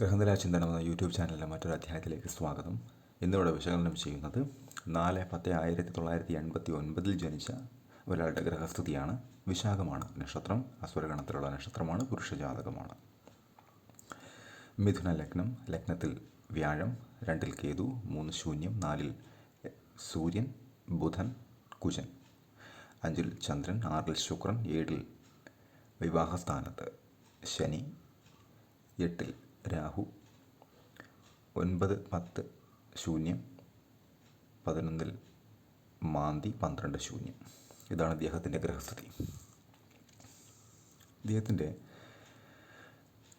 ഗ്രഹനില ചിന്തനം എന്ന യൂട്യൂബ് ചാനലിലെ മറ്റൊരു അധ്യായത്തിലേക്ക് സ്വാഗതം. ഇന്നിവിടെ വിശകലനം ചെയ്യുന്നത് നാല് പത്ത് ആയിരത്തി തൊള്ളായിരത്തി എൺപത്തി ഒൻപതിൽ ജനിച്ച ഒരാളുടെ ഗ്രഹസ്ഥിതിയാണ്. വിശാഖമാണ് നക്ഷത്രം അസുരഗണത്തിലുള്ള നക്ഷത്രമാണ് പുരുഷജാതകമാണ്. മിഥുന ലഗ്നം ലഗ്നത്തിൽ വ്യാഴം രണ്ടിൽ കേതു മൂന്ന് ശൂന്യം നാലിൽ സൂര്യൻ ബുധൻ കുജൻ. അഞ്ചിൽ ചന്ദ്രൻ ആറിൽ ശുക്രൻ ഏഴിൽ വിവാഹസ്ഥാനത്ത് ശനി എട്ടിൽ രാഹു. ഒൻപത് പത്ത് ശൂന്യം. പതിനൊന്നിൽ മാന്തി പന്ത്രണ്ട് ശൂന്യം. ഇതാണ് അദ്ദേഹത്തിന്റെ ഗ്രഹസ്ഥിതി. അദ്ദേഹത്തിന്റെ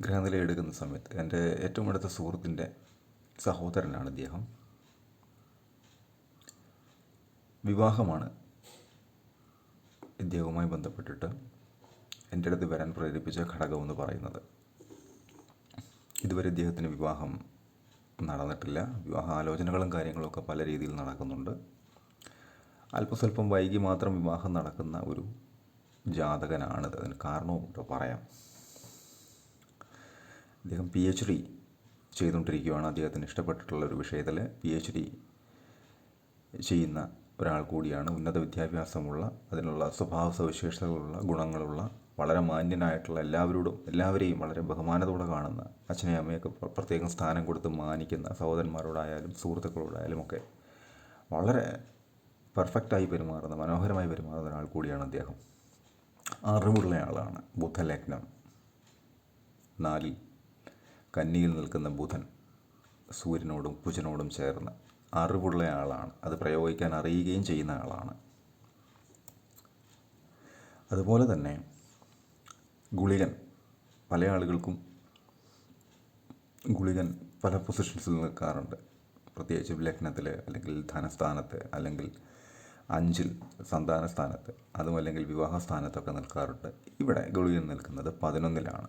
ഗ്രഹനില എടുക്കുന്ന സമയത്ത് എന്റെ ഏറ്റവും അടുത്ത സുഹൃത്തിന്റെ സഹോദരനാണ് അദ്ദേഹം വിവാഹമാണ് ഇദ്ദേഹവുമായി ബന്ധപ്പെട്ടിട്ട് എന്റെ അടുത്ത് വരാൻ പ്രേരിപ്പിച്ച ഘടകമെന്ന് പറയുന്നത്. ഇതുവരെ ഇദ്ദേഹത്തിന് വിവാഹം നടന്നിട്ടില്ല. വിവാഹ ആലോചനകളും കാര്യങ്ങളൊക്കെ പല രീതിയിൽ നടക്കുന്നുണ്ട്. അല്പസ്വല്പം വൈകി മാത്രം വിവാഹം നടക്കുന്ന ഒരു ജാതകനാണ് അതിന് കാരണവും കേട്ടോ പറയാം. അദ്ദേഹം പി എച്ച് ഡി ചെയ്തുകൊണ്ടിരിക്കുകയാണ് അദ്ദേഹത്തിന് ഇഷ്ടപ്പെട്ടിട്ടുള്ള ഒരു വിഷയത്തിൽ പി എച്ച് ഡി ചെയ്യുന്ന ഒരാൾ കൂടിയാണ്. ഉന്നത വിദ്യാഭ്യാസമുള്ള അതിനുള്ള സ്വഭാവ സവിശേഷതകളുള്ള ഗുണങ്ങളുള്ള വളരെ മാന്യനായിട്ടുള്ള എല്ലാവരോടും എല്ലാവരെയും വളരെ ബഹുമാനത്തോടെ കാണുന്ന അച്ഛനെ അമ്മയൊക്കെ പ്ര- പ്രത്യേകം സ്ഥാനം കൊടുത്ത് മാനിക്കുന്ന സഹോദരന്മാരോടായാലും സുഹൃത്തുക്കളോടായാലും ഒക്കെ വളരെ പെർഫെക്റ്റായി പെരുമാറുന്ന മനോഹരമായി പെരുമാറുന്ന ഒരാൾ കൂടിയാണ് അദ്ദേഹം. അറിവുള്ള ആളാണ് ബുധലഗ്നം നാലിൽ കന്നിയിൽ നിൽക്കുന്ന ബുധൻ സൂര്യനോടും കുജനോടും ചേർന്ന് അറിവുള്ള ആളാണ്. അത് പ്രയോഗിക്കാൻ അറിയുകയും ചെയ്യുന്ന ആളാണ്. അതുപോലെ തന്നെ ഗുളികൻ. പല ആളുകൾക്കും ഗുളികൻ പല പൊസിഷൻസിൽ നിൽക്കാറുണ്ട്. പ്രത്യേകിച്ച് ലഗ്നത്തിൽ അല്ലെങ്കിൽ ധനസ്ഥാനത്ത് അല്ലെങ്കിൽ അഞ്ചിൽ സന്താന സ്ഥാനത്ത് അതും അല്ലെങ്കിൽ വിവാഹ സ്ഥാനത്തൊക്കെ നിൽക്കാറുണ്ട്. ഇവിടെ ഗുളികൻ നിൽക്കുന്നത് പതിനൊന്നിലാണ്.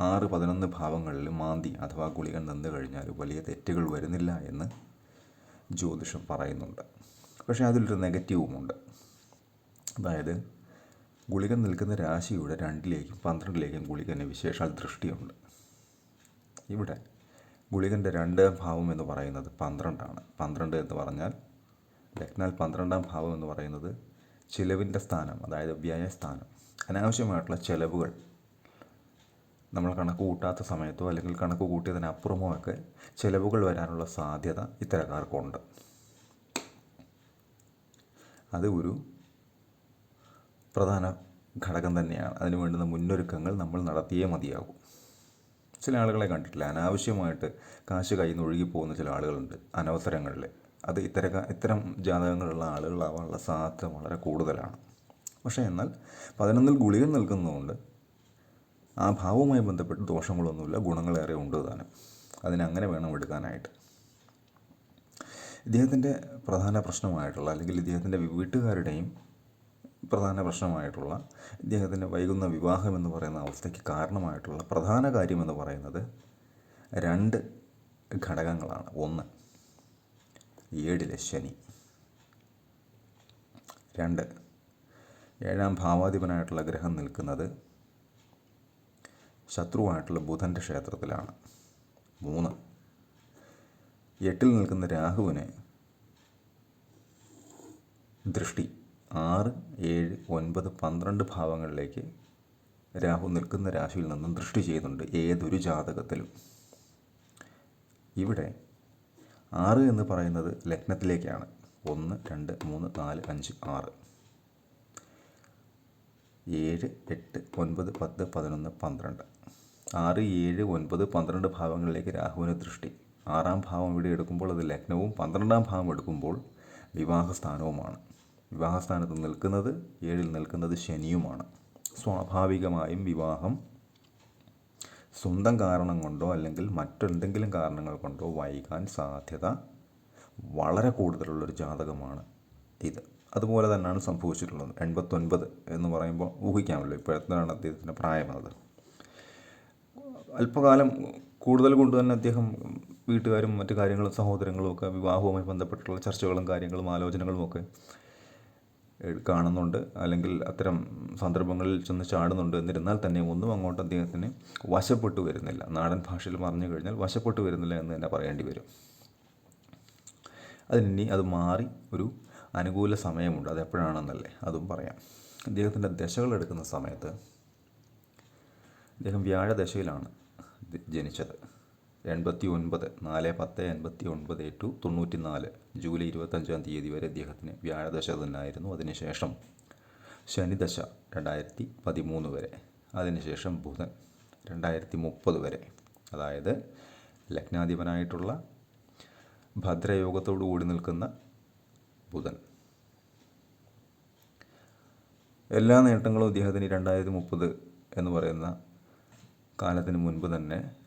ആറ് പതിനൊന്ന് ഭാവങ്ങളിൽ മാന്തി അഥവാ ഗുളികൻ നിന്ന് കഴിഞ്ഞാൽ വലിയ തെറ്റുകൾ വരുന്നില്ല എന്ന് ജ്യോതിഷം പറയുന്നുണ്ട്. പക്ഷേ അതിലൊരു നെഗറ്റീവുമുണ്ട്. അതായത് ഗുളികൻ നിൽക്കുന്ന രാശിയുടെ രണ്ടിലേക്കും പന്ത്രണ്ടിലേക്കും ഗുളികന് വിശേഷാൽ ദൃഷ്ടിയുണ്ട്. ഇവിടെ ഗുളികന്റെ രണ്ട് ഭാവം എന്ന് പറയുന്നത് പന്ത്രണ്ടാണ്. പന്ത്രണ്ട് എന്ന് പറഞ്ഞാൽ ലഗ്നാൽ പന്ത്രണ്ടാം ഭാവം എന്ന് പറയുന്നത് ചിലവിന്റെ സ്ഥാനം അതായത് വ്യയസ്ഥാനം അനാവശ്യമായിട്ടുള്ള ചിലവുകൾ നമ്മൾ കണക്ക് കൂട്ടാത്ത സമയത്തോ അല്ലെങ്കിൽ കണക്ക് കൂട്ടിയതിനപ്പുറമോ ഒക്കെ ചിലവുകൾ വരാനുള്ള സാധ്യത ഇത്തരക്കാർക്കുണ്ട്. അത് ഒരു പ്രധാന ഘടകം തന്നെയാണ്. അതിന് വേണ്ടുന്ന മുന്നൊരുക്കങ്ങൾ നമ്മൾ നടത്തിയേ മതിയാകും. ചില ആളുകളെ കണ്ടിട്ടില്ല. അനാവശ്യമായിട്ട് കാശ് കയ്യിൽ നിന്ന് ഒഴുകി പോകുന്ന ചില ആളുകളുണ്ട് അനവസരങ്ങളിൽ അത് ഇത്തര ഇത്തരം ജാതകങ്ങളുള്ള ആളുകളാവാനുള്ള സാധ്യത വളരെ കൂടുതലാണ്. പക്ഷേ എന്നാൽ പതിനൊന്നിൽ ഗുളികൻ നിൽക്കുന്നതുകൊണ്ട് ആ ഭാവവുമായി ബന്ധപ്പെട്ട് ദോഷങ്ങളൊന്നുമില്ല. ഗുണങ്ങളേറെ ഉണ്ട് താനും. അതിനങ്ങനെ വേണം എടുക്കാനായിട്ട്. ഇദ്ദേഹത്തിന്റെ പ്രധാന പ്രശ്നമായിട്ടുള്ള അല്ലെങ്കിൽ ഇദ്ദേഹത്തിന്റെ വീട്ടുകാരുടെയും പ്രധാന പ്രശ്നമായിട്ടുള്ള ഇദ്ദേഹത്തിന്റെ വൈകുന്ന വിവാഹം എന്ന് പറയുന്ന അവസ്ഥയ്ക്ക് കാരണമായിട്ടുള്ള പ്രധാന കാര്യമെന്ന് പറയുന്നത് രണ്ട് ഘടകങ്ങളാണ്. ഒന്ന് ഏഴിലെ ശനി. രണ്ട് ഏഴാം ഭാവാധിപനായിട്ടുള്ള ഗ്രഹം നിൽക്കുന്നത് ശത്രുവായിട്ടുള്ള ബുധന്റെ ക്ഷേത്രത്തിലാണ്. മൂന്ന് എട്ടിൽ നിൽക്കുന്ന രാഹുവിന് ദൃഷ്ടി. ആറ് ഏഴ് ഒൻപത് പന്ത്രണ്ട് ഭാവങ്ങളിലേക്ക് രാഹു നിൽക്കുന്ന രാശിയിൽ നിന്നും ദൃഷ്ടി ചെയ്യുന്നുണ്ട് ഏതൊരു ജാതകത്തിലും. ഇവിടെ ആറ് എന്ന് പറയുന്നത് ലഗ്നത്തിലേക്കാണ്. ഒന്ന് രണ്ട് മൂന്ന് നാല് അഞ്ച് ആറ്. ഏഴ് എട്ട് ഒൻപത് പത്ത് പതിനൊന്ന് പന്ത്രണ്ട്. ആറ് ഏഴ് ഒൻപത് പന്ത്രണ്ട് ഭാവങ്ങളിലേക്ക് രാഹുവിന് ദൃഷ്ടി. ആറാം ഭാവം ഇവിടെ എടുക്കുമ്പോൾ അത് ലഗ്നവും പന്ത്രണ്ടാം ഭാവം എടുക്കുമ്പോൾ വിവാഹസ്ഥാനവുമാണ്. വിവാഹസ്ഥാനത്ത് നിൽക്കുന്നത് ഏഴിൽ നിൽക്കുന്നത് ശനിയുമാണ്. സ്വാഭാവികമായും വിവാഹം സ്വന്തം കാരണം കൊണ്ടോ അല്ലെങ്കിൽ മറ്റെന്തെങ്കിലും കാരണങ്ങൾ കൊണ്ടോ വൈകാൻ സാധ്യത വളരെ കൂടുതലുള്ളൊരു ജാതകമാണ് ഇത്. അതുപോലെ തന്നെയാണ് സംഭവിച്ചിട്ടുള്ളത്. എൺപത്തൊൻപത് എന്ന് പറയുമ്പോൾ ഊഹിക്കാമല്ലോ ഇപ്പോൾ എത്രയാണ് അദ്ദേഹത്തിന്റെ പ്രായമത് അല്പകാലം കൂടുതൽ കൊണ്ട് തന്നെ അദ്ദേഹം വീട്ടുകാരും മറ്റു കാര്യങ്ങളും സഹോദരങ്ങളും ഒക്കെ വിവാഹവുമായി ബന്ധപ്പെട്ടുള്ള ചർച്ചകളും കാര്യങ്ങളും ആലോചനകളും ഒക്കെ കാണുന്നുണ്ട്. അല്ലെങ്കിൽ അത്തരം സന്ദർഭങ്ങളിൽ ചെന്ന് ചാടുന്നുണ്ട്. എന്നിരുന്നാൽ തന്നെ ഒന്നും അങ്ങോട്ട് അദ്ദേഹത്തിന് വശപ്പെട്ടു വരുന്നില്ല. നാടൻ ഭാഷയിൽ പറഞ്ഞു കഴിഞ്ഞാൽ വശപ്പെട്ടു വരുന്നില്ല എന്ന് തന്നെ പറയേണ്ടി വരും. അതിനി അത് മാറി ഒരു അനുകൂല സമയമുണ്ട്. അതെപ്പോഴാണെന്നല്ലേ അതും പറയാം. അദ്ദേഹത്തിന്റെ ദശകൾ എടുക്കുന്ന സമയത്ത് അദ്ദേഹം വ്യാഴദശയിലാണ് ദശയിലാണ് ജനിച്ചത്. എൺപത്തി ഒൻപത് നാല് പത്ത് എൺപത്തി ഒൻപത് ടു തൊണ്ണൂറ്റി നാല് ജൂലൈ ഇരുപത്തഞ്ചാം തീയതി വരെ അദ്ദേഹത്തിന് വ്യാഴദശ തന്നെയായിരുന്നു അതിനുശേഷം ശനിദശ രണ്ടായിരത്തി പതിമൂന്ന് വരെ. അതിനുശേഷം ബുധൻ രണ്ടായിരത്തി മുപ്പത് വരെ. അതായത് ലഗ്നാധിപനായിട്ടുള്ള ഭദ്രയോഗത്തോടു കൂടി നിൽക്കുന്ന ബുധൻ. എല്ലാ നേട്ടങ്ങളും അദ്ദേഹത്തിന് രണ്ടായിരത്തി മുപ്പത് എന്ന് പറയുന്ന കാലത്തിന് മുൻപ് തന്നെ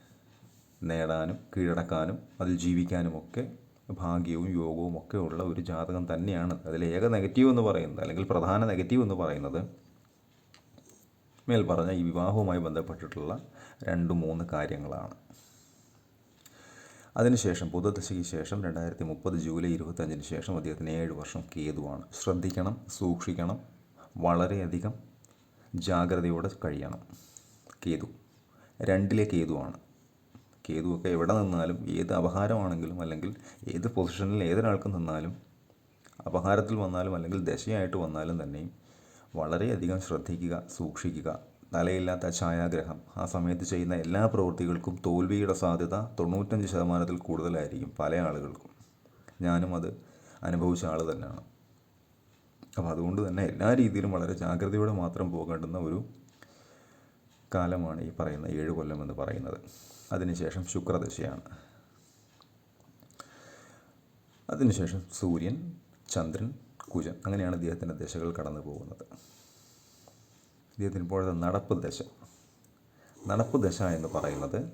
നേടാനും കീഴടക്കാനും അതിൽ ജീവിക്കാനും ഒക്കെ ഭാഗ്യവും യോഗവും ഒക്കെ ഉള്ള ഒരു ജാതകം തന്നെയാണ്. അതിൽ ഏക നെഗറ്റീവ് എന്ന് പറയുന്നത് അല്ലെങ്കിൽ പ്രധാന നെഗറ്റീവ് എന്ന് പറയുന്നത് മേൽ പറഞ്ഞ ഈ വിവാഹവുമായി ബന്ധപ്പെട്ടിട്ടുള്ള രണ്ട് മൂന്ന് കാര്യങ്ങളാണ്. അതിനുശേഷം ബുധദശയ്ക്ക് ശേഷം രണ്ടായിരത്തി മുപ്പത് ജൂലൈ ഇരുപത്തഞ്ചിന് ശേഷം അദ്ദേഹത്തിന് ഏഴ് വർഷം കേതുവാണ്. ശ്രദ്ധിക്കണം സൂക്ഷിക്കണം വളരെയധികം ജാഗ്രതയോടെ കഴിയണം. കേതു. രണ്ടിലെ കേതുവാണ്. കേതുവൊക്കെ എവിടെ നിന്നാലും ഏത് അപഹാരമാണെങ്കിലും അല്ലെങ്കിൽ ഏത് പൊസിഷനിൽ ഏതൊരാൾക്കും നിന്നാലും അപഹാരത്തിൽ വന്നാലും അല്ലെങ്കിൽ ദശയായിട്ട് വന്നാലും തന്നെയും വളരെയധികം ശ്രദ്ധിക്കുക സൂക്ഷിക്കുക. തലയില്ലാത്ത ഛായാഗ്രഹം. ആ സമയത്ത് ചെയ്യുന്ന എല്ലാ പ്രവൃത്തികൾക്കും തോൽവിയുടെ സാധ്യത തൊണ്ണൂറ്റഞ്ച് ശതമാനത്തിൽ കൂടുതലായിരിക്കും പല ആളുകൾക്കും. ഞാനും അത് അനുഭവിച്ച ആൾ തന്നെയാണ്. അപ്പോൾ അതുകൊണ്ട് തന്നെ എല്ലാ രീതിയിലും വളരെ ജാഗ്രതയോടെ മാത്രം പോകേണ്ടുന്ന ഒരു കാലമാണ് ഈ പറയുന്ന ഏഴ് കൊല്ലം എന്ന് പറയുന്നത്. അതിനുശേഷം ശുക്രദശയാണ്. അതിനുശേഷം സൂര്യൻ ചന്ദ്രൻ കുജൻ അങ്ങനെയാണ് ഇദ്ദേഹത്തിന്റെ ദശകൾ കടന്നു പോകുന്നത്. ഇദ്ദേഹത്തിന് ഇപ്പോഴത്തെ നടപ്പ് ദശ. നടപ്പ് ദശ എന്ന് പറയുന്നത്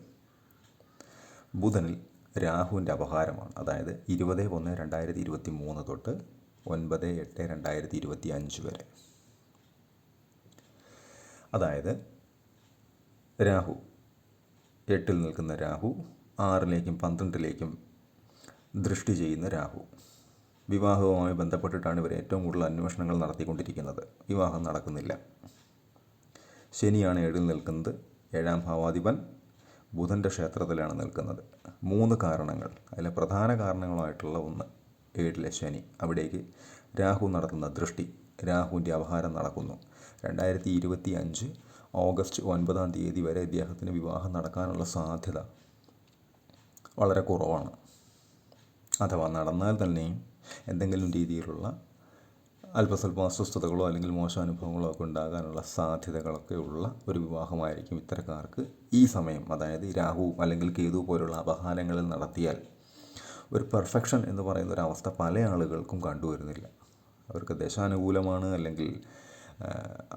ബുധനിൽ രാഹുവിന്റെ അപഹാരമാണ്. അതായത് ഇരുപത് ഒന്ന് രണ്ടായിരത്തി ഇരുപത്തി മൂന്ന് തൊട്ട് ഒൻപത് എട്ട് രണ്ടായിരത്തി ഇരുപത്തി അഞ്ച് വരെ. അതായത് രാഹു. എട്ടിൽ നിൽക്കുന്ന രാഹു ആറിലേക്കും പന്ത്രണ്ടിലേക്കും ദൃഷ്ടി ചെയ്യുന്ന രാഹു. വിവാഹവുമായി ബന്ധപ്പെട്ടിട്ടാണ് ഇവർ ഏറ്റവും കൂടുതൽ അന്വേഷണങ്ങൾ നടത്തിക്കൊണ്ടിരിക്കുന്നത്. വിവാഹം നടക്കുന്നില്ല. ശനിയാണ് ഏഴിൽ നിൽക്കുന്നത്. ഏഴാം ഭാവാധിപൻ ബുധന്റെ ക്ഷേത്രത്തിലാണ് നിൽക്കുന്നത്. മൂന്ന് കാരണങ്ങൾ. അതിലെ പ്രധാന കാരണങ്ങളായിട്ടുള്ള ഒന്ന് ഏഴിലെ ശനി. അവിടേക്ക് രാഹു നടത്തുന്ന ദൃഷ്ടി. രാഹുവിന്റെ അപഹാരം നടക്കുന്നു. രണ്ടായിരത്തി ഇരുപത്തി അഞ്ച് ഓഗസ്റ്റ് ഒൻപതാം തീയതി വരെ ഇദ്ദേഹത്തിന് വിവാഹം നടക്കാനുള്ള സാധ്യത വളരെ കുറവാണ്. അഥവാ നടന്നാൽ തന്നെയും എന്തെങ്കിലും രീതിയിലുള്ള അല്പസ്വല്പം അസ്വസ്ഥതകളോ അല്ലെങ്കിൽ മോശം അനുഭവങ്ങളോ ഒക്കെ ഉണ്ടാകാനുള്ള സാധ്യതകളൊക്കെ ഉള്ള ഒരു വിവാഹമായിരിക്കും ഇത്തരക്കാർക്ക് ഈ സമയം. അതായത് രാഹു അല്ലെങ്കിൽ കേതു പോലുള്ള അപഹാരങ്ങളിൽ നടത്തിയാൽ ഒരു പെർഫെക്ഷൻ എന്ന് പറയുന്ന ഒരു അവസ്ഥ പല ആളുകൾക്കും കണ്ടുവരുന്നില്ല. അവർക്ക് ദശാനുകൂലമാണ് അല്ലെങ്കിൽ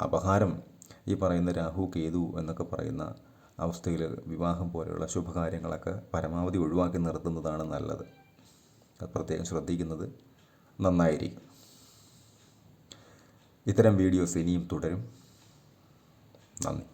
അപഹാരം ഈ പറയുന്ന രാഹു കേതു എന്നൊക്കെ പറയുന്ന അവസ്ഥയിൽ വിവാഹം പോലെയുള്ള ശുഭകാര്യങ്ങളൊക്കെ പരമാവധി ഒഴിവാക്കി നിർത്തുന്നതാണ് നല്ലത്. അത് പ്രത്യേകം ശ്രദ്ധിക്കുന്നത് നന്നായിരിക്കും. ഇത്തരം വീഡിയോസ് ഇനിയും തുടരും. നന്ദി.